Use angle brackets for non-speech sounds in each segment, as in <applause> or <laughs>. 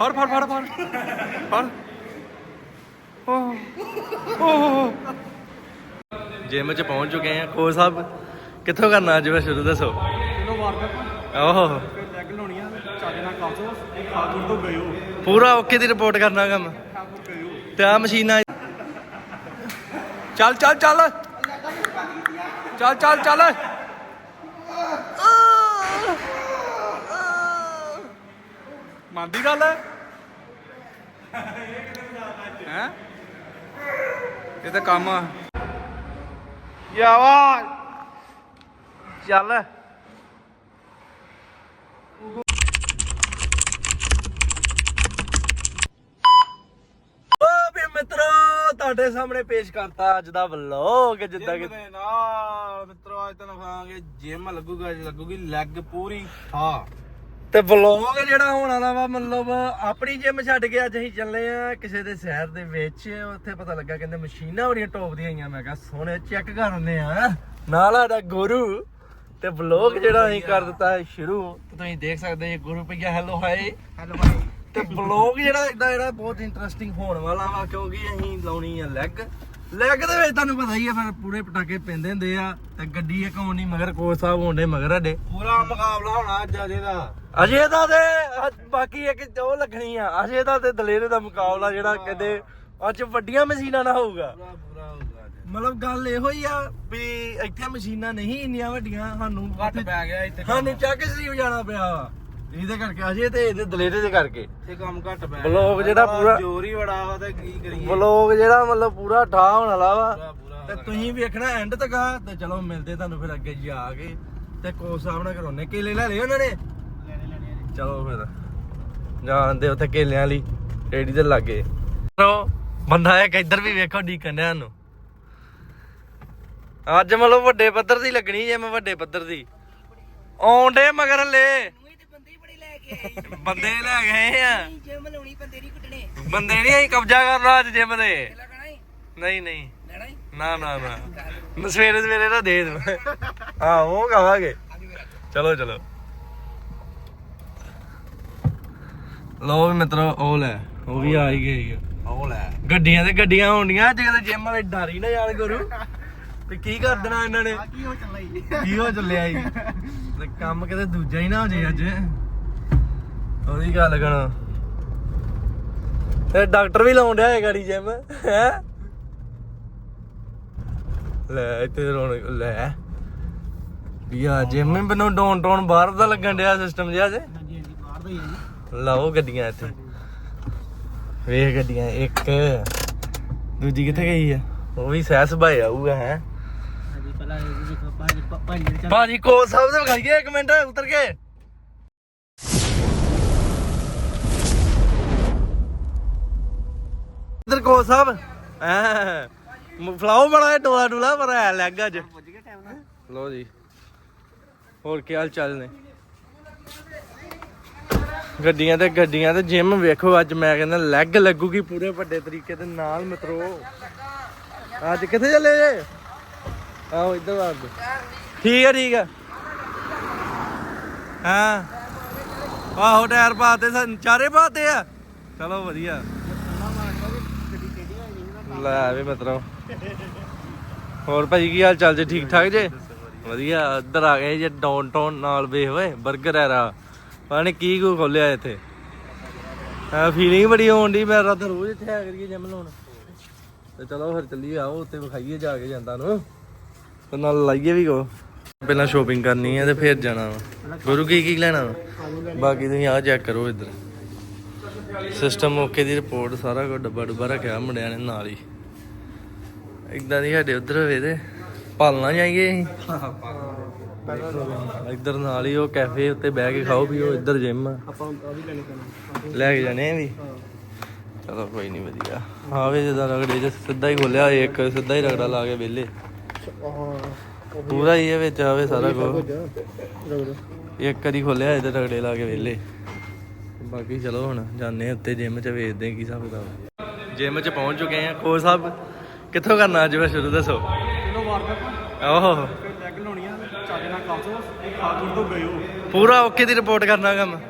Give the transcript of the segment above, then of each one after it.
ਫੜ ਫੜ ਫੜ ਫੜ ਫੜ। ਓਹ ਜਿਮ ਚ ਪਹੁੰਚ ਚੁੱਕੇ ਆ। ਕੋਚ ਸਾਹਿਬ ਕਿੱਥੋਂ ਕਰਨਾ ਅੱਜ ਫਿਰ ਸ਼ੁਰੂ ਦੱਸੋ? ਚਲੋ ਓਹ। ਚੱਜ ਨਾਲ ਤੋਂ ਗਏ ਹੋ। ਪੂਰਾ ਓਕੇ ਦੀ ਰਿਪੋਰਟ ਕਰਨਾ ਕੰਮ। ਤੇ ਆ ਮਸ਼ੀਨਾਂ ਚੱਲ ਚੱਲ ਚੱਲ। ਚੱਲ ਚੱਲ ਚੱਲ। ਮੰਨਦੀ ਗੱਲ ਹੈ? ਹੈ? ਇਹ ਤਾਂ ਕੰਮ ਆ। ਯਾਵਾ ਚੱਲ। ਓ ਵੀ ਮਿੱਤਰੋ ਤੁਹਾਡੇ ਸਾਹਮਣੇ ਪੇਸ਼ ਕਰਤਾ ਅੱਜ ਦਾ ਵਲੌਗ ਜਿੱਦਾਂ ਕਿ ਦੇ ਨਾਲ ਮਿੱਤਰੋ ਅੱਜ ਤੁਹਾਨੂੰ ਖਾਵਾਂਗੇ ਜਿਮ ਲੱਗੂਗਾ ਅੱਜ ਲੱਗੂਗੀ ਲੈਗ ਪੂਰੀ ਹਾਂ। ਤੇ ਵਲੌਗ ਜਿਹੜਾ ਹੋਣ ਵਾਲਾ ਵਾ ਮਤਲਬ ਆਪਣੀ ਜਿਮ ਛੱਡ ਕੇ ਅੱਜ ਅਸੀਂ ਚੱਲੇ ਆ ਕਿਸੇ ਦੇ ਸ਼ਹਿਰ ਦੇ ਵਿੱਚ। ਉੱਥੇ ਪਤਾ ਲੱਗਾ ਕਹਿੰਦੇ ਮਸ਼ੀਨਾਂ ਬੜੀਆਂ ਟੌਪ ਦੀਆਂ ਆਈਆਂ। ਮੈਂ ਕਿਹਾ ਸੋਹਣੇ ਚੈੱਕ ਕਰਨੇ ਆ। ਨਾਲ ਸਾਡਾ ਗੁਰੂ ਤੇ ਵਲੌਗ ਜਿਹੜਾ ਅਸੀਂ ਕਰ ਦਿੱਤਾ ਹੈ ਸ਼ੁਰੂ। ਤੇ ਤੁਸੀਂ ਦੇਖ ਸਕਦੇ ਜੀ ਗੁਰੂ ਭਈਆ ਹੈਲੋ ਹਾਈ ਹੈਲੋ ਭਾਈ ਤੇ ਵਲੌਗ ਜਿਹੜਾ ਇਦਾਂ ਜਿਹੜਾ ਬਹੁਤ ਇੰਟਰਸਟਿੰਗ ਹੋਣ ਵਾਲਾ ਵਾ ਕਿਉਂਕਿ ਅਸੀਂ ਲਾਉਣੀ ਆ ਲੈਗ ਲੈਗ ਦੇ ਵਿੱਚ ਤੁਹਾਨੂੰ ਪਤਾ ਹੀ ਆ ਫਿਰ ਪੂਰੇ ਪਟਾਕੇ ਪੈਂਦੇ ਹੁੰਦੇ ਆ ਤੇ ਗੱਡੀ ਇੱਕ ਹੋਣੀ ਮਗਰ ਕੋਚ ਸਾਹਿਬ ਹੋਣਦੇ ਮਗਰ ਸਾਡੇ। ਪੂਰਾ ਮੁਕਾਬਲਾ ਹੋਣਾ ਅੱਜ ਅਜੇ ਦਾ। ਅਜੇ ਦਾ ਤੇ ਅੱਜ ਬਾਕੀ ਇੱਕ ਉਹ ਲੱਗਣੀ ਆ ਅਜੇ ਦਾ ਤੇ ਦਲੇਰੇ ਦਾ ਮੁਕਾਬਲਾ ਜਿਹੜਾ ਕਹਿੰਦੇ ਅੱਜ ਵੱਡੀਆਂ ਮਸ਼ੀਨਾਂ ਨਾਲ ਹੋਊਗਾ। ਪੂਰਾ ਪੂਰਾ ਹੋਊਗਾ ਮਤਲਬ ਗੱਲ ਇਹੋ ਹੀ ਆ ਵੀ ਇੱਥੇ ਮਸ਼ੀਨਾਂ ਨਹੀਂ ਇੰਨੀਆਂ ਵੱਡੀਆਂ ਸਾਨੂੰ ਘੱਟ ਪੈ ਗਿਆ ਇੱਥੇ। ਸਾਨੂੰ ਚੱਕ ਸਰੀਰ ਜਾਣਾ ਪਿਆ। ਵਾ। ਇਹਦੇ ਕਰਕੇ ਅਜੇ ਤੇ ਇਹਦੇ ਦਲੇਰੇ ਦੇ ਕਰਕੇ। ਇੱਥੇ ਕੰਮ ਘੱਟ ਪੈ ਬਲੌਗ ਜਿਹੜਾ ਪੂਰਾ- ਜੋਰ ਹੀ ਬੜਾ ਵਾ ਤੇ ਕੀ ਕਰੀਏ? ਵਲੋਗ ਜਿਹੜਾ ਮਤਲਬ ਪੂਰਾ ਠਾ ਹੋਣ ਵਾਲਾ ਵਾ। ਤੇ ਤੁਸੀਂ ਵੇਖਣਾ ਐਂਡ ਤੱਕ ਆ ਤੇ ਚਲੋ ਮਿਲਦੇ ਤੁਹਾਨੂੰ ਫਿਰ ਅੱਗੇ ਜਾ ਕੇ। ਤੇ ਕੋਚ ਸਾਹਿਬ ਨਾਲ ਕੇਲੇ ਲੈ ਲਏ ਉਹਨਾਂ ਨੇ? ਲੈਣੇ ਲੈਣੇ। ਚਲੋ ਫਿਰ ਜਾਂਦੇ ਉੱਥੇ ਕੇਲਿਆਂ ਲਈ ਰੇੜੀ ਦੇ ਲਾਗੇ। ਚਲੋ ਬੰਦਾ ਇੱਕ ਇੱਧਰ ਵੀ ਵੇਖੋ ਡੀਕਨ ਡਿਆ ਨੂੰ। ਅੱਜ ਮਤਲਬ ਵੱਡੇ ਪੱਧਰ ਦੀ ਲੱਗਣੀ ਜੇ ਮੈਂ ਵੱਡੇ ਪੱਧਰ ਦੀ। ਆਉਂਦੇ ਮਗਰ ਲੈ ਬੰਦੇ ਲੈ ਗਏ ਆ। ਜਿਮ ਲਾਉਣੀ ਬੰਦੇ ਨਹੀਂ ਕੁੱਟਣੇ। ਬੰਦੇ ਨਹੀਂ ਅਸੀਂ ਕਬਜ਼ਾ ਕਰਨਾ ਅੱਜ ਜਿਮ ਦੇ ਲੱਗਣਾ ਹੀ ਨਹੀਂ ਨਹੀਂ। ਲੈਣਾ ਹੀ ਨਾ ਨਾ ਨਾ। ਮੈਂ ਸਵੇਰੇ ਸਵੇਰੇ ਨਾ ਦੇ ਦੇ। ਹਾਂ ਉਹ ਕਹਾਂਗੇ ਚਲੋ ਚਲੋ। ਲੋ ਵੀ ਮਿੱਤਰੋ ਉਹ ਲੈ। ਉਹ ਵੀ ਆ ਹੀ ਗਈ ਆ। ਉਹ ਲੈ। ਗੱਡੀਆਂ ਤੇ ਗੱਡੀਆਂ ਹੋਣੀਆਂ ਜੇ ਕਿਤੇ ਜਿਮ ਵਾਲੇ ਡਰ ਹੀ ਨਾ ਜਾਣ ਗੁਰੂ ਤੇ ਕੀ ਕਰ ਦੇਣਾ ਇਹਨਾਂ ਨੇ? ਕੀ ਹੋ ਚੱਲਾ ਜੀ? ਕੀ ਹੋ ਚੱਲਿਆ ਜੀ? ਤੇ ਕੰਮ ਕਿਤੇ ਦੂਜਾ ਹੀ ਨਾ ਹੋ ਜੇ ਅੱਜ। ਉਹਦੀ ਗੱਲ ਕਰਾਂ। ਤੇ ਡਾਕਟਰ ਵੀ ਲਾਉਣ ਡਿਆ ਹੈ ਗਾੜੀ ਜਿਮ ਹੈ? ਲੈ ਇੱਥੇ ਰੌਣਕ ਲੈ। ਵੀ ਆ ਜਿਮ ਬਨੋਂ ਡੌਨ ਡੌਨ ਬਾਹਰ ਦਾ ਲੱਗਣ ਡਿਆ ਸਿਸਟਮ ਜਿਹਾ ਜੇ। ਹਾਂਜੀ ਹਾਂਜੀ ਬਾਹਰ ਦਾ ਹੀ ਹੈ ਜੀ। ਲਾਓ ਗੱਡੀਆਂ ਇੱਥੇ। ਵੇਖ ਗੱਡੀਆਂ ਇੱਕ ਦੂਜੀ ਕਿੱਥੇ ਗਈ ਆ? ਉਹ ਵੀ ਸਹਿ ਸੁਭਾਏ ਆਊਗਾ ਹੈ? ਹਾਂਜੀ ਪਹਿਲਾਂ ਇਹ ਦੇਖੋ ਭਾਜੀ ਭਾਜੀ ਕੋਚ ਸਾਹਿਬ ਦੇ ਵਿਖਾਈਏ ਇੱਕ ਮਿੰਟ ਉਤਰ ਕੇ। ਇਧਰ ਕੋਚ ਸਾਹਿਬ। ਐ ਫਲਾਓ ਬੜਾ ਇਹ ਡੋਲਾ ਡੋਲਾ ਪਰ ਐ ਲੱਗ ਅੱਜ। ਪੁੱਜ ਗਿਆ ਲੋ ਜੀ। ਹੋਰ ਕੀ ਹਾਲ ਚਾਲ ਨੇ? ਗੱਡੀਆਂ ਤੇ ਗੱਡੀਆਂ ਤੇ ਜਿਮ ਵੇਖੋ, ਅੱਜ ਮੈਂ ਕਹਿੰਦਾ ਲੈਗ ਲੱਗੂਗੀ ਪੂਰੇ ਵੱਡੇ ਤਰੀਕੇ ਦੇ ਨਾਲ ਮਿੱਤਰੋ। ਅੱਜ ਕਿੱਥੇ ਚੱਲੇ ਜੇ? ਆਓ ਇੱਧਰ ਆ ਠੀਕ ਆ ਠੀਕ ਆ। ਹਾਂ? ਆਹੋ ਟਾਇਰ ਪਾਤੇ ਸਨ ਚਾਰੇ ਪਾਤੇ ਆ। ਚਲੋ ਵਧੀਆ। ਲੈ ਵੀ ਮਿੱਤਰੋ। ਹੋਰ ਭਾਜੀ ਕੀ ਹਾਲ ਚਾਲ ਜੇ? ਠੀਕ ਠਾਕ ਜੇ? ਵਧੀਆ, ਇੱਧਰ ਆ ਗਏ ਜੇ ਡਾਊਨ ਨਾਲ ਵੇਖ ਓਏ 버ਗਰ ਐਰਾ ਪਾਣੀ ਕੀ ਕੋ ਖੋਲਿਆ ਇੱਥੇ। ਆ ਫੀਲਿੰਗ ਬੜੀ ਹੋਣ ਦੀ ਮੈਂ ਰਾਤ ਰੋਜ਼ ਇੱਥੇ ਆ ਕਰੀਏ ਜਿਮ ਲਾਉਣ। ਤੇ ਚਲੋ ਫਿਰ ਚੱਲੀਏ, ਆਓ ਉੱਤੇ ਵਿਖਾਈਏ ਜਾ ਕੇ ਜਾਂਦਾ ਨੂੰ। ਤੇ ਨਾਲ ਲਾਈਏ ਵੀ ਕੋ ਪਹਿਲਾਂ ਸ਼ੋਪਿੰਗ ਕਰਨੀ ਹੈ ਤੇ ਫਿਰ ਜਾਣਾ ਵਾ। ਗੁਰੂ ਕੀ ਕੀ ਲੈਣਾ ਵਾ? ਬਾਕੀ ਤੁਸੀਂ ਆ ਚੈੱਕ ਕਰੋ ਇੱਧਰ। ਸਿਸਟਮ ਓਕੇ ਦੀ ਰਿਪੋਰਟ ਸਾਰਾ ਕੁਝ ਡੱਬਾ ਡੁੱਬਾ ਰੱਖਿਆ ਮੁੰਡਿਆਂ ਨੇ ਨਾਲ ਹੀ। ਇਦਾਂ ਦੀ ਸਾਡੇ ਉਧਰ ਹੋਵੇ ਤੇ ਪਾਲਣਾ ਜਾਈਏ ਅਸੀਂ। ਇੱਧਰ ਨਾਲ ਹੀ ਉਹ ਕੈਫੇ ਉੱਤੇ ਬਹਿ ਕੇ ਖਾਓ ਪੀਓ ਇੱਧਰ ਜਿਮ ਆਪਾਂ ਉਹ ਵੀ ਲੈਣੇ ਪੈਣਾ। ਲੈ ਕੇ ਜਾਣੇ ਆ ਵੀ। ਚਲੋ ਕੋਈ ਨਹੀਂ ਵਧੀਆ। ਆਵੇ ਜਿੱਦਾਂ ਰਗੜੇ ਚ ਸਿੱਧਾ ਹੀ ਖੋਲਿਆ ਇੱਕ ਸਿੱਧਾ ਹੀ ਰਗੜਾ ਲਾ ਕੇ ਵਿਹਲੇ। ਹਾਂ ਪੂਰਾ ਹੀ ਇਹ ਵਿੱਚ ਆਵੇ ਸਾਰਾ ਕੁਝ ਇੱਕ ਵਾਰੀ ਖੋਲਿਆ ਇਹਦੇ ਰਗੜੇ ਲਾ ਕੇ ਵਿਹਲੇ। ਬਾਕੀ ਚਲੋ ਹੁਣ ਆ ਉੱਤੇ ਜਿਮ ਚ ਵੇਚਦੇ ਆ ਕੀ ਹਿਸਾਬ ਕਿਤਾਬ। ਜਿਮ ਚ ਪਹੁੰਚ ਚੁੱਕੇ ਆ। ਕੋਚ ਸਾਹਿਬ ਕਿੱਥੋਂ ਕਰਨਾ ਅੱਜ ਫਿਰ ਸ਼ੁਰੂ ਦੱਸੋ? ਚਲੋ ਓਹ। ਫਿਰ ਲੈਗ ਨਾਲ ਤੋਂ ਗਏ ਹੋ। ਪੂਰਾ ਓਕੇ ਦੀ ਰਿਪੋਰਟ ਕਰਨਾ ਕੰਮ।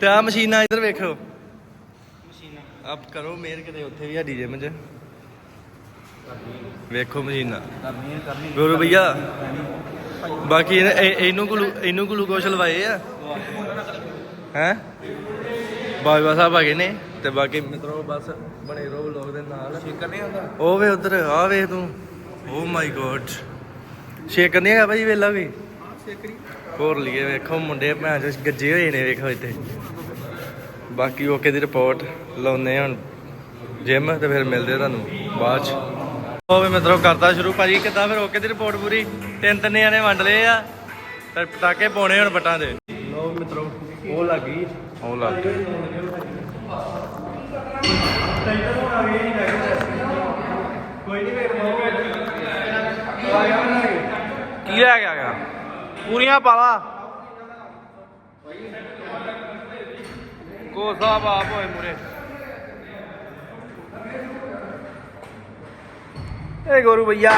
ਤੇ ਆ ਮਸ਼ੀਨਾਂ ਇੱਧਰ ਵੇਖੋ। ਮਸ਼ੀਨਾਂ। ਆਪ ਕਰੋ ਮੇਰ ਕਿਤੇ ਉੱਥੇ ਵੀ ਸਾਡੀ ਜਿਮ 'ਚ। ਵੇਖੋ ਮਸ਼ੀਨਾਂ। ਕਰਨੀ ਕਰਨੀ ਗੁਰੂ ਭਈਆ। ਬਾਕੀ ਇਹਨੇ- ਇਹ- ਇਹਨੂੰ ਗਲੂ ਇਹਨੂੰ ਗਲੂਕੋਸ਼ ਲਵਾਏ ਆ। ਹੈ? ਬਾਬਾ ਸਾਹਿਬ ਆ ਗਏ ਨੇ। ਤੇ ਬਾਕੀ ਮਿੱਤਰੋ ਬਸ ਬਣੇ ਰਹੋ ਲੋਕ ਦੇ ਨਾਲ। ਸ਼ੇਕਰ ਨਹੀਂ ਹੁੰਦਾ ਉਹ ਵੇ ਉਧਰ ਆ ਵੇ ਤੂੰ। ਓ ਮਾਈ ਗੋਡ ਸ਼ੇਕ ਨਹੀਂ ਹੈਗਾ ਭਾਈ ਵੇਲਾ ਵੀ? ਸ਼ੇਕਰੀ ਹੋਰ ਲਈਏ ਵੇਖੋ ਮੁੰਡੇ ਭੈਣ ਚੋ ਗੱਜੇ ਹੋਏ ਨੇ ਵੇਖੋ ਇੱਥੇ। ਬਾਕੀ ਓਕੇ ਦੀ ਰਿਪੋਰਟ ਲਾਉਨੇ ਹੁਣ। ਜਿਮ ਤੇ ਫਿਰ ਮਿਲਦੇ ਆ ਤੁਹਾਨੂੰ ਬਾਅਦ ਚ। ਉਹ ਵੀ ਮਿੱਤਰੋ ਕਰਦਾ ਸ਼ੁਰੂ। ਭਾਜੀ ਕਿੱਦਾਂ ਫਿਰ ਓਕੇ ਦੀ ਰਿਪੋਰਟ ਪੂਰੀ? ਤਿੰਨ ਤਿੰਨ ਜਣੇ ਵੰਡ ਲਏ ਆ। ਤੇ ਪਟਾਕੇ ਪਾਉਣੇ ਹੁਣ ਬਟਾਂ ਦੇ। ਲੋ ਮਿੱਤਰੋ ਉਹ ਲੱਗ ਗਈ। ਉਹ ਲੱਗ ਗਈ। ਕੋਈ ਨਹੀਂ ਵੇਖ ਕੀ ਲੈ ਕੇ ਆ ਗਿਆ? ਪੂਰੀਆਂ ਪਾਵਾ ਕੋ ਸਾਹਿਬ ਆਪ ਹੋਏ ਮੁਰੇ। ਏ ਗੁਰੂ ਭਈਆ।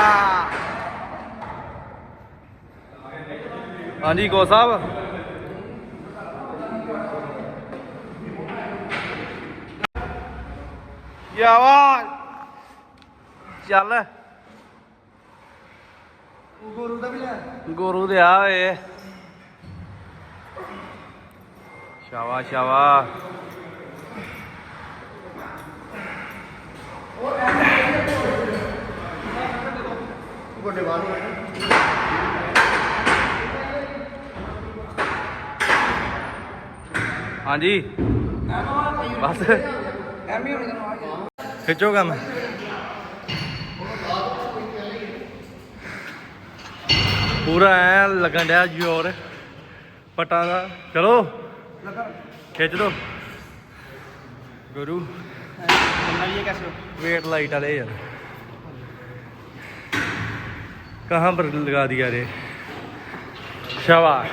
ਹਾਂਜੀ ਕੋ ਸਾਹਿਬ। ਆਵਾਜ਼। ਚੱਲ। ਗੁਰੂ ਦਾ ਵੀ ਲੈ। ਗੁਰੂ ਦੇ ਆ ਏ ਸ਼ਾਵਾ ਸ਼ਾਵਾ ਵੱਡੇ ਬਾਹਰ ਹਾਂਜੀ। ਬਸ। ਖਿੱਚੋ ਕੰਮ। ਪੂਰਾ ਐ ਲੱਗਣ ਡਿਆ ਜੋਰ। ਪਟਾ ਦਾ। ਚਲੋ। ਖਿੱਚ ਦੋ। ਗੁਰੂ। ਵੇਟ ਲਾਈਟ ਵਾਲੇ ਯਾਰ। ਕਹਾਂ ਪਰ ਲਗਾ ਦਿਆ ਰੇ। ਸ਼ਾਬਾਸ਼।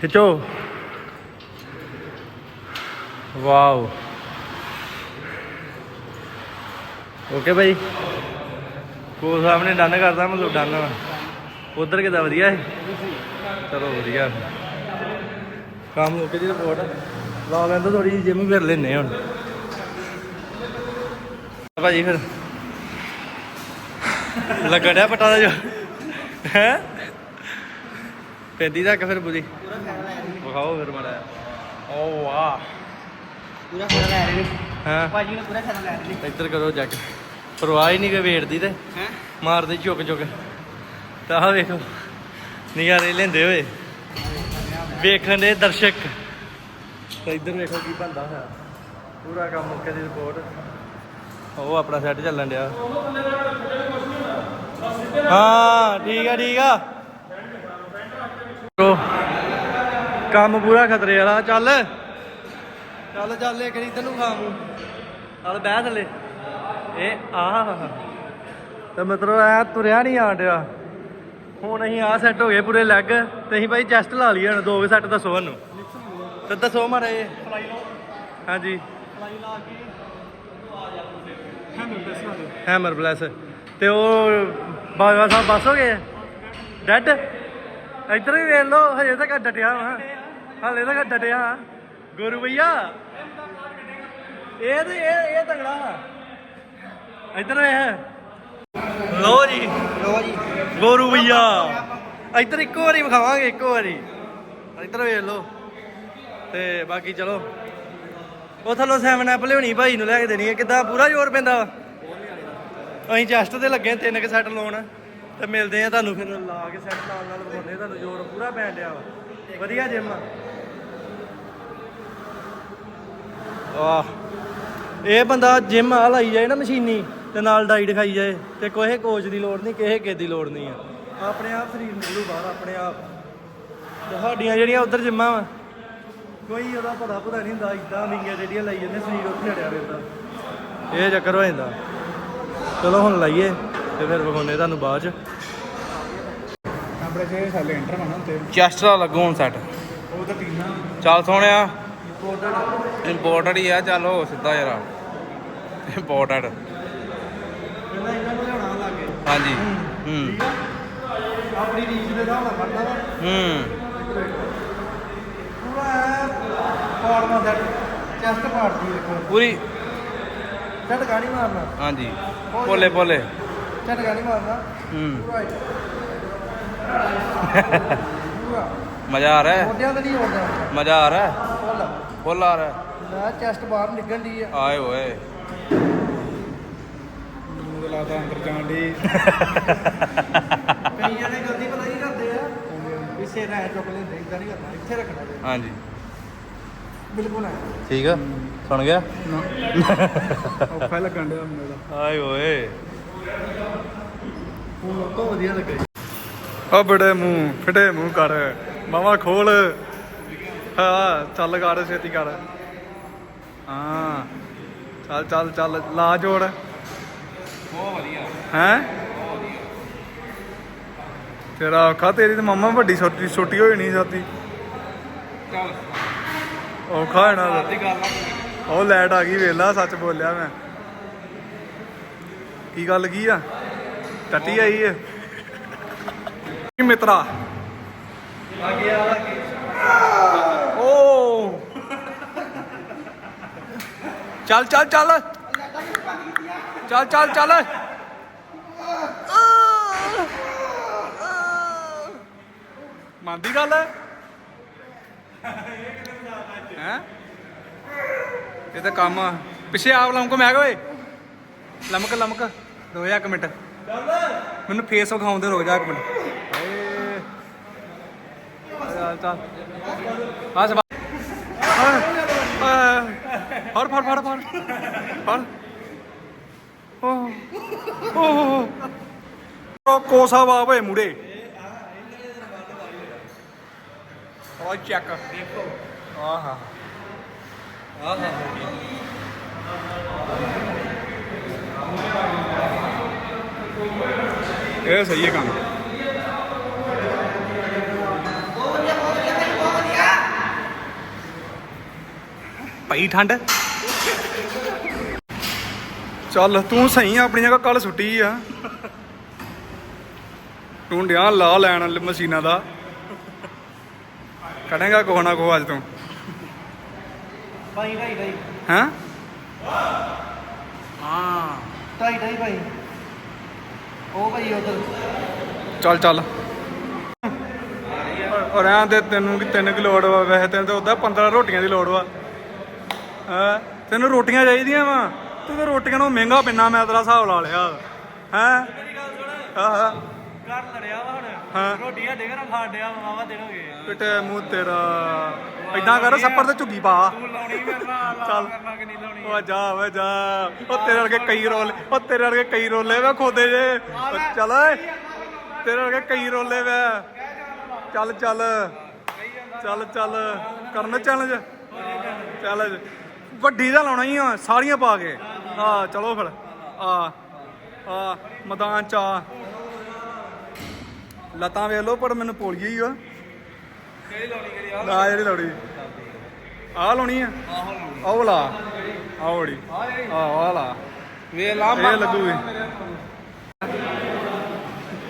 ਖਿੱਚੋ। ਵਾਓ। ਓਕੇ ਭਾਈ। ਕੋ ਸਾਹਿਬ ਨੇ ਡਨ ਕਰਦਾ ਮਤਲਬ ਡਨ ਉਧਰ ਕਿਦਾ ਵਧੀਆ ਹੈ ਚਲੋ ਵਧੀਆ। ਕੰਮ ਓਕੇ ਦੀ ਰਿਪੋਰਟ ਲਾ ਲੈਂਦਾ ਥੋੜੀ ਜਿਹੀ ਜਿਮ ਫਿਰ ਲੈਨੇ ਹੁਣ। ਭਾਜੀ ਫਿਰ। ਲੱਗਣ ਪਟਾ ਦਾ ਜੋ। ਹੈ? ਪੈਂਦੀ ਤੱਕ ਫਿਰ ਬੁਰੀ। ਵਿਖਾਓ ਫਿਰ ਮੜਾ ਓ ਵਾਹ। ਪੂਰਾ ਖੜਾ ਲੈ ਰਹੇ ਨੇ। ਹਾਂ? ਭਾਜੀ ਨੇ ਪੂਰਾ ਖੜਾ ਲੈ ਰਹੇ ਨੇ। ਇੱਧਰ ਕਰੋ ਜੱਗ ਪਰਵਾਹ ਹੀ ਨਹੀਂ ਕਿ ਵੇਟ ਦੀ ਤੇ। ਹੈ? ਮਾਰਦੇ ਝੁਕ ਝੁਕ ਤਾਂ ਆਹ ਵੇਖੋ ਨਜ਼ਾਰੇ ਲੈਂਦੇ ਹੋਏ। ਵੇਖਣ ਦੇ ਦਰਸ਼ਕ। ਤਾਂ ਇੱਧਰ ਵੇਖੋ ਕੀ ਬੰਦਾ ਹੋਇਆ। ਪੂਰਾ ਕੰਮ ਮੁੱਕੇ ਦੀ ਰਿਪੋਰਟ ਉਹ ਆਪਣਾ ਸੈੱਟ ਚੱਲਣ ਡਿਆ। ਹਾਂ ਠੀਕ ਆ ਠੀਕ ਆ। ਕੰਮ ਪੂਰਾ ਖਤਰੇ ਵਾਲਾ। ਚੱਲ। ਚੱਲ ਚੱਲ ਇੱਕ ਇੱਧਰ ਨੂੰ ਖਾ ਮੂੰ ਚੱਲ ਬਹਿ ਥੱਲੇ। ਇਹ ਆਹ ਤੇ ਮਤਲਬ ਐ ਤੁਰਿਆ ਨਹੀਂ ਆਣ ਡਿਆ। ਹੁਣ ਅਸੀਂ ਆ ਸੈੱਟ ਹੋ ਗਏ ਪੂਰੇ ਲੈਗ ਤੇ ਅਸੀਂ ਭਾਈ ਚੈਸਟ ਲਾ ਲਈ ਹੁਣ, ਦੋ ਸੈੱਟ ਦੱਸੋ ਸਾਨੂੰ। ਤੇ ਦੱਸੋ ਮਾਰੇ ਹਾਂਜੀ। ਹੈਮਰ ਪਲੱਸ ਤੇ ਉਹ ਬਾਜਵਾ ਸਾਹਿਬ ਬਸ ਹੋ ਗਏ? ਡੈਡ ਇੱਧਰ ਵੀ ਵੇਖ ਲਓ, ਹਜੇ ਤੱਕ ਡਟਿਆ ਵਾ। ਹਾਲੇ ਤੱਕ ਡਟਿਆ। ਗੁਰੂ ਭਈਆ। ਇਹ ਤੇ ਇਹ ਇਹ ਤਗੜਾ ਇੱਧਰ ਵੇਖ ਲੋ ਜੀ। ਲੋ ਜੀ ਗੋਰੂ ਭਈਆ ਇੱਧਰ ਇੱਕੋ ਵਾਰੀ ਵਿਖਾਵਾਂਗੇ, ਇੱਕੋ ਵਾਰੀ। ਇੱਧਰ ਵੇਖ ਲਓ। ਤੇ ਬਾਕੀ ਚਲੋ। ਉਹ ਥੱਲੋਂ 7 ਐਪ ਲਿਆਉਣੀ ਭਾਈ ਨੂੰ ਲੈ ਕੇ ਦੇਣੀ ਹੈ। ਕਿੱਦਾਂ? ਪੂਰਾ ਜ਼ੋਰ ਪੈਂਦਾ। ਅਸੀਂ ਚੈਸਟ ਤੇ ਲੱਗੇ, ਤਿੰਨ ਕੁ ਸੈੱਟ ਲਾਉਣ। ਤੇ ਮਿਲਦੇ ਆ ਤੁਹਾਨੂੰ ਫਿਰ। ਲਾ ਕੇ ਸੈੱਟ ਨਾਲ ਨਾਲ ਵਿਖਾਉਂਦੇ ਤੁਹਾਨੂੰ। ਜ਼ੋਰ ਪੂਰਾ ਪੈਣ ਡਿਆ ਵਾ। ਵਧੀਆ ਜਿਮ ਆ। ਆਹ ਇਹ ਬੰਦਾ ਜਿਮ ਆ, ਲਾਈ ਜਾਏ ਨਾ ਮਸ਼ੀਨੀ। ਤੇ ਨਾਲ ਡਾਈਟ ਖਾਈ ਜਾਏ ਤੇ ਕੋਈ ਕੋਚ ਦੀ ਲੋੜ ਨਹੀਂ ਕਿਸੇ ਕਿਸੇ ਦੀ ਲੋੜ ਨਹੀਂ ਆ। ਆਪਣੇ ਆਪ ਸਰੀਰ ਨਿਕਲੂ ਬਾਹਰ ਆਪਣੇ ਆਪ। ਤੇ ਸਾਡੀਆਂ ਜਿਹੜੀਆਂ ਉਧਰ ਜਿੰਮਾਂ ਵਾ। ਕੋਈ ਉਹਦਾ ਪਤਾ ਪਤਾ ਨਹੀਂ ਹੁੰਦਾ ਇਦਾਂ ਵਿੰਗੀਆਂ ਜਿਹੜੀਆਂ ਲਾਈ ਜਾਂਦੇ ਸਰੀਰ ਉੱਥੇ ਲੜਿਆ ਰਹਿੰਦਾ ਇਹ ਚੱਕਰ ਹੋ ਜਾਂਦਾ। ਚਲੋ ਹੁਣ ਲਾਈਏ ਤੇ ਫਿਰ ਵਿਖਾਉਂਦੇ ਤੁਹਾਨੂੰ ਬਾਅਦ ਚ। ਆਪਣੇ ਇੰਟਰ ਤੇ ਚੈਸਟ ਦਾ ਲੱਗੂ ਹੁਣ ਸੈੱਟ ਉਹ ਤਾਂ ਟੀਨਾ ਚੱਲ ਸੋਹਣਿਆ। ਇੰਪੋਰਟਡ ਹੀ ਆ ਚੱਲ ਹੋ ਸਿੱਧਾ ਜਰਾ। ਇੰਪੋਰਟਡ ਪਹਿਲਾਂ ਇਹਨਾਂ ਨੂੰ ਲਿਆਉਣਾ ਲੱਗੇ ਹਾਂਜੀ। ਹੂੰ। ਆਪਣੀ ਰੀਚ ਦੇ ਹਿਸਾਬ ਨਾਲ ਕਰਦਾ ਵਾ। ਹੂੰ। ਪੂਰਾ ਐ ਚੈਸਟ ਮਾਰਦੀ ਦੇਖੋ ਪੂਰੀ। ਝਟਕਾ ਨਹੀਂ ਮਾਰਨਾ। ਹਾਂਜੀ। ਪੋਲੇ। ਪੋਲੇ ਝਟਕਾ ਨਹੀਂ ਮਾਰਨਾ। ਹੂੰ। ਪੂਰਾ ਪੂਰਾ। ਮਜ਼ਾ ਆ ਰਿਹਾ ਹੈ। ਮੋਢਿਆਂ ਤੇ ਨਹੀਂ ਹੋਣਾ ਮਜ਼ਾ ਆ ਰਿਹਾ ਹੈ। ਫੁੱਲ। ਫੁੱਲ ਆ ਰਿਹਾ ਹੈ। ਨਾ ਚੈਸਟ ਬਾਹਰ ਨਿਕਲਣ ਦੀ ਆ। ਆਏ ਹੋਏ। ਤਾਂ ਅੰਦਰ ਜਾਣ ਦੀ <laughs> ਕਈਆਂ ਨੇ ਗਲਤੀ ਪਤਾ ਕੀ ਕਰਦੇ ਆ? ਵੀ ਸਿਰ ਐ ਚੁੱਕ ਲੈਂਦੇ ਇਦਾਂ ਨਹੀਂ ਕਰਨਾ ਇੱਥੇ ਰੱਖਣਾ ਜੀ। ਹਾਂਜੀ। ਬਿਲਕੁਲ ਐ। ਠੀਕ ਆ? ਸੁਣ ਗਿਆ? ਔਖਾ ਲੱਗਣ ਡਿਆ ਮੈਨੂੰ ਤਾਂ। ਆਏ ਓਏ ਹੁਣ ਉਹ ਤੋਂ ਵਧੀਆ ਲੱਗਾ। ਆ ਬੜੇ ਮੂੰਹ ਫਿਟੇ ਮੂੰਹ ਕਰ। ਮਾਵਾ ਖੋਲ। ਹਾਂ ਚੱਲ ਕਰ ਛੇਤੀ ਕਰ। ਹਾਂ। ਚੱਲ ਚੱਲ ਚੱਲ ਲਾ ਜੋੜ। ਬਹੁਤ ਵਧੀਆ। ਹੈ? ਤੇਰਾ ਔਖਾ ਤੇਰੀ ਤੇ ਮੰਮਾ ਵੱਡੀ ਛੋਟੀ ਛੋਟੀ ਹੋਈ ਨਹੀਂ ਜਾਂਦੀ ਚੱਲ। ਔਖਾ ਹੈ ਨਾ ਉਹ ਲਾਈਟ ਆ ਗਈ ਵੇਲਾ ਸੱਚ ਬੋਲਿਆ ਮੈਂ। ਕੀ ਗੱਲ ਕੀ ਆ? ਟੱਟੀ ਆਈ ਹੈ ਕੀ ਮਿੱਤਰਾ? ਓ। ਚੱਲ ਚੱਲ ਚੱਲ। ਚੱਲ ਚੱਲ ਚੱਲ। ਮੰਨਦੀ ਗੱਲ ਹੈ? ਹੈ? ਇਹ ਤਾਂ ਕੰਮ ਪਿੱਛੇ ਆਪ ਲਮਕ ਮੈਂ ਕਿਹਾ, ਓਏ, ਲਮਕ ਲਮਕ। ਰੁਕ ਜਾ ਇੱਕ ਮਿੰਟ। ਮੈਨੂੰ ਫੇਸ ਵਿਖਾਉਂਦੇ ਰੁਕ ਜਾ ਇੱਕ ਮਿੰਟ। ਏ ਚੱਲ ਚੱਲ। ਆ ਸਭ ਫੜ ਫੜ ਫੜ ਫੜ। ਫੜ। ਓ ਕੋਸਾ ਬਾਬ ਮੁੰਡੇ ਓ ਚੈੱਕ ਦੇਖੋ ਆਹਾ ਇਹ ਸਹੀ ਹੈ ਕੰਮ। ਪਈ ਠੰਡ? ਚੱਲ ਤੂੰ ਸਹੀ ਆ ਆਪਣੀ ਜਗ੍ਹਾ ਕੱਲ ਸੁੱਟੀ ਆ। ਤੂੰ ਡਿਆ ਲਾ ਲੈਣ ਮਸ਼ੀਨਾਂ ਦਾ। ਕੜੇਗਾ ਕੋਹ ਨਾ ਕੋਹ ਅੱਜ ਤੂੰ। ਭਾਈ ਭਾਈ ਭਾਈ। ਹੈਂ? ਹਾਂ। ਢਾਈ ਢਾਈ ਭਾਈ। ਉਹ ਭਾਈ ਉਧਰ। ਚੱਲ ਚੱਲ। ਔਰ ਆਂ ਦੇ ਤੈਨੂੰ ਕਿ ਤਿੰਨ ਕੀ ਲੋੜ ਵਾ ਵੈਸੇ ਤੈਨੂੰ ਤਾਂ ਉਹਦਾ 15 ਰੋਟੀਆਂ ਦੀ ਲੋੜ ਵਾ। ਹਾਂ? ਤੈਨੂੰ ਰੋਟੀਆਂ ਚਾਹੀਦੀਆਂ ਵਾ। ਤੂੰ ਤਾਂ ਰੋਟੀਆਂ ਨੂੰ ਮਹਿੰਗਾ ਪਿੰਨਾ ਮੈਂ ਤੇਰਾ ਹਿਸਾਬ ਲਾ ਲਿਆ। ਹੈ? ਘਰ ਲੜਿਆ ਵਾ ਹੁਣ। ਰੋਟੀ ਸਾਡੇ ਘਰ ਖਾਣ ਡਿਆ ਵਾ ਵਾਵਾ ਦਿਨ ਹੋ ਗਏ। ਪਿੱਟੇ ਮੂੰਹ ਤੇਰਾ। ਇਦਾਂ ਕਰ ਸੱਪਰ ਤੇ ਝੁੱਗੀ ਪਾ। ਤੂੰ ਲਾਉਣੀ ਮੇਰੇ ਨਾਲ ਚੱਲ। ਕਰਨਾ ਕਿ ਨਹੀਂ ਲਾਉਣੀ। ਓ ਜਾ ਵੇ ਜਾ। ਉਹ ਤੇਰੇ ਵਰਗੇ ਕਈ ਰੋਲੇ ਉਹ ਤੇਰੇ ਵਰਗੇ ਕਈ ਰੋਲੇ ਵੇ ਖੋਦੇ ਜੇ। ਓ ਚੱਲ ਓਏ। ਤੇਰੇ ਵਰਗੇ ਕਈ ਰੋਲੇ ਵੇ। ਚੱਲ ਚੱਲ। ਚੱਲ ਚੱਲ। ਕਰਨ ਚੈਲੰਜ ਚੈਲੰਜ ਵੱਡੀ ਦਾ ਲਾਉਣਾ ਹੀ ਆ ਸਾਰੀਆਂ ਪਾ ਕੇ। ਆ ਚਲੋ ਫਿਰ। ਆ ਆ ਮੈਦਾਨ ਚ ਆ। ਲਤਾਂ ਵੇਖ ਲੋ ਪਰ ਮੈਨੂੰ ਪੋਲੀਆ ਹੀ ਆ ਕਿਹੜੀ ਲਾਉਣੀ ਕਰੀ ਆ ਆ ਜਿਹੜੀ ਲਾਉਣੀ। ਆ। ਲਾਉਣੀ ਆ? ਆਹੋ ਲਾ। ਆਹ ਬੜੀ ਆਹ ਆਹ ਲਾ। ਵੇ ਲਾ ਇਹ ਲੱਗੂਗੀ।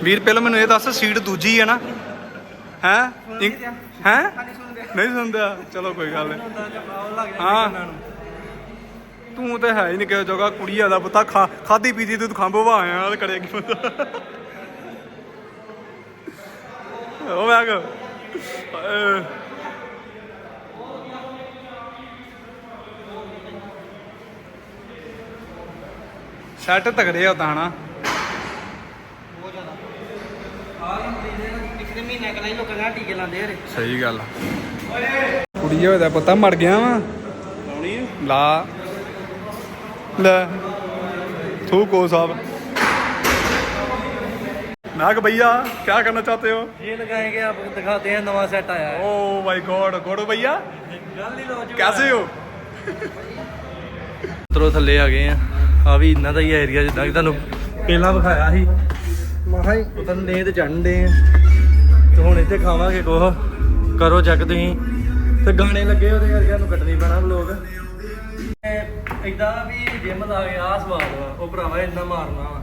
ਵੀਰ ਪਹਿਲਾਂ ਮੈਨੂੰ ਇਹ ਦੱਸ ਸੀਟ ਦੂਜੀ ਹੈ ਨਾ? ਹੈ? ਹੈ? ਨਹੀਂ ਸੁਣਦਾ ਚਲੋ ਕੋਈ ਗੱਲ ਨਹੀਂ ਹਾਂ। ਤੂੰ ਤੇ ਹੈ ਹੀ ਨਹੀਂ ਕਿਹਾ ਜੋਗਾ ਕੁੜੀ ਆਦਾ ਪੁੱਤਾ ਖਾ ਖਾਦੀ ਪੀਤੀ ਤੂੰ ਖੰਭ ਵਾ ਆਇਆ ਤੇ ਕਰੇ ਕੀ ਬੰਦਾ ਉਹ ਮੈਂ ਕਹ ਸੈੱਟ ਤਗੜੇ ਹੋ ਤਾਂ ਹਨਾ ਬਹੁਤ ਜ਼ਿਆਦਾ। ਆ ਵੀ ਦੇ ਦੇ ਪਿਛਲੇ ਮਹੀਨੇ ਕਲਾਈ ਲੋਕਾਂ ਦਾ ਟੀਕੇ ਲਾਉਂਦੇ ਹਰੇ। ਸਹੀ ਗੱਲ ਕੁੜੀ ਹੋਏ ਦਾ ਪਤਾ ਮਰ ਗਿਆ ਵਾ। ਲਾਉਣੀ ਆ? ਲਾ। ਲੈ ਥੂ ਕੋ ਸਾਹਿਬ ਮੈਂ ਕਿ ਭਈਆ ਕੀ ਕਰਨਾ ਚਾਹਤੇ ਹੋ ये लगाएंगे आपको दिखाते हैं नवा सेट आया है ओ माय गॉड गोड़ो भैया कैसे हो ਤਰੋ ਥੱਲੇ ਆ ਗਏ ਆ ਆ ਵੀ ਇਹਨਾਂ ਦਾ ਹੀ ਏਰੀਆ ਜਿੱਦਾਂ ਕਿ ਤੁਹਾਨੂੰ ਪਹਿਲਾਂ ਵਿਖਾਇਆ ਸੀ महाई ਉਤਨ ਦੇ ਤੇ ਚੜਨ ਦੇ ਆ ਤੇ ਹੁਣ ਇੱਥੇ ਖਾਵਾਂਗੇ ਕੋਹ ਕਰੋ ਚੈੱਕ ਤੁਸੀਂ ਤੇ ਗਾਣੇ ਲੱਗੇ ਉਹਦੇ ਕਰਕੇ ਸਾਨੂੰ ਕੱਟਣੀ ਪੈਣਾ ਲੋਕ ਇਦਾਂ ਵੀ ਜਿਮ ਲਾ ਕੇ ਆ ਸਵਾਦ ਵਾ ਉਹ ਭਰਾਵਾ ਇੰਨਾ ਮਾਰਨਾ ਵਾ।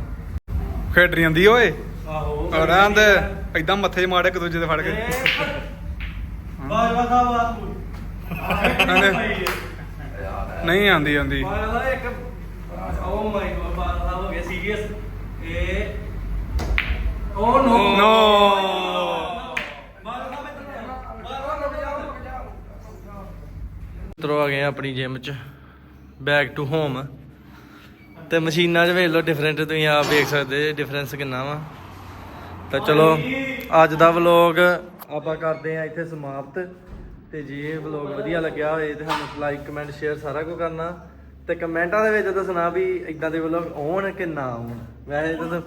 ਖੇਡ ਜਾਂਦੀ ਓਏ? ਆਹੋ। ਰਹਿਣ ਦੇ ਏਦਾਂ ਮੱਥੇ ਮਾੜੇ ਇੱਕ ਦੂਜੇ ਦੇ ਫੜ ਕੇ। ਬਾਜਵਾ ਸਾਹਿਬ ਆ ਨਹੀਂ ਆਂਦੀ ਆਂਦੀ। ਬਾਲਾ ਇੱਕ ਓ ਮਾਈ ਗॉड ਬਾਲਾ ਹੋ ਗਿਆ ਸੀਰੀਅਸ। ਇਹ ਓ ਨੋ। ਨੋ। ਮਿੱਤਰੋ ਆ ਗਏ ਆਪਣੀ ਜਿਮ ਚ। ਬੈਕ ਟੂ ਹੋਮ ਤੇ ਮਸ਼ੀਨਾਂ 'ਚ ਵੇਖ ਲਓ ਡਿਫਰੈਂਟ ਤੁਸੀਂ ਆਪ ਵੇਖ ਸਕਦੇ ਡਿਫਰੈਂਸ ਕਿੰਨਾ ਵਾ। ਤਾਂ ਚਲੋ, ਅੱਜ ਦਾ ਵਲੌਗ ਆਪਾਂ ਕਰਦੇ ਆ ਇੱਥੇ ਸਮਾਪਤ। ਤੇ ਜੇ, ਇਹ ਵਲੌਗ ਵਧੀਆ ਲੱਗਿਆ ਹੋਵੇ ਤੇ ਸਾਨੂੰ ਲਾਈਕ ਕਮੈਂਟ ਸ਼ੇਅਰ ਸਾਰਾ ਕੁਝ ਕਰਨਾ। ਤੇ ਕਮੈਂਟਾਂ ਦੇ ਵਿੱਚ ਦੱਸਣਾ ਵੀ ਇਦਾਂ ਦੇ ਵਲੌਗ ਆਉਣ ਕਿ ਨਾ ਆਉਣ। ਵੈਸੇ ਤਾਂ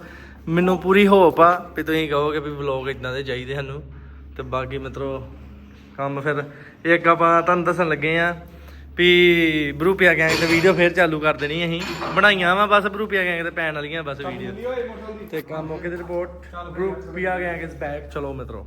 ਮੈਨੂੰ ਪੂਰੀ ਹੋਪ ਆ ਵੀ ਤੁਸੀਂ ਕਹੋਗੇ ਵੀ ਵਲੌਗ ਇਦਾਂ ਦੇ ਚਾਹੀਦੇ ਸਾਨੂੰ। ਤੇ ਬਾਕੀ ਮਿੱਤਰੋ, ਕੰਮ ਫਿਰ, ਇੱਕ ਆਪਾਂ ਤੁਹਾਨੂੰ ਦੱਸਣ ਲੱਗੇ ਆ ਵੀ ਬਰੂਪਿਆ ਗੈਂਗ ਤੇ ਵੀਡੀਓ ਫੇਰ ਚਾਲੂ ਕਰ ਦੇਣੀ ਅਸੀਂ। ਬਣਾਈਆਂ ਵਾ ਬਸ ਬਰੂਪੀਆ ਗੈਂਗ ਤੇ ਪੈਣ ਵਾਲੀਆਂ ਬਸ ਵੀਡੀਓ ਤੇ ਕੰਮ ਓਕੇ ਦੀ ਰਿਪੋਰਟ ਬਰੂਪੀਆ ਗੈਂਗ ਇਜ਼ ਬੈਕ ਚਲੋ ਮਿੱਤਰੋ।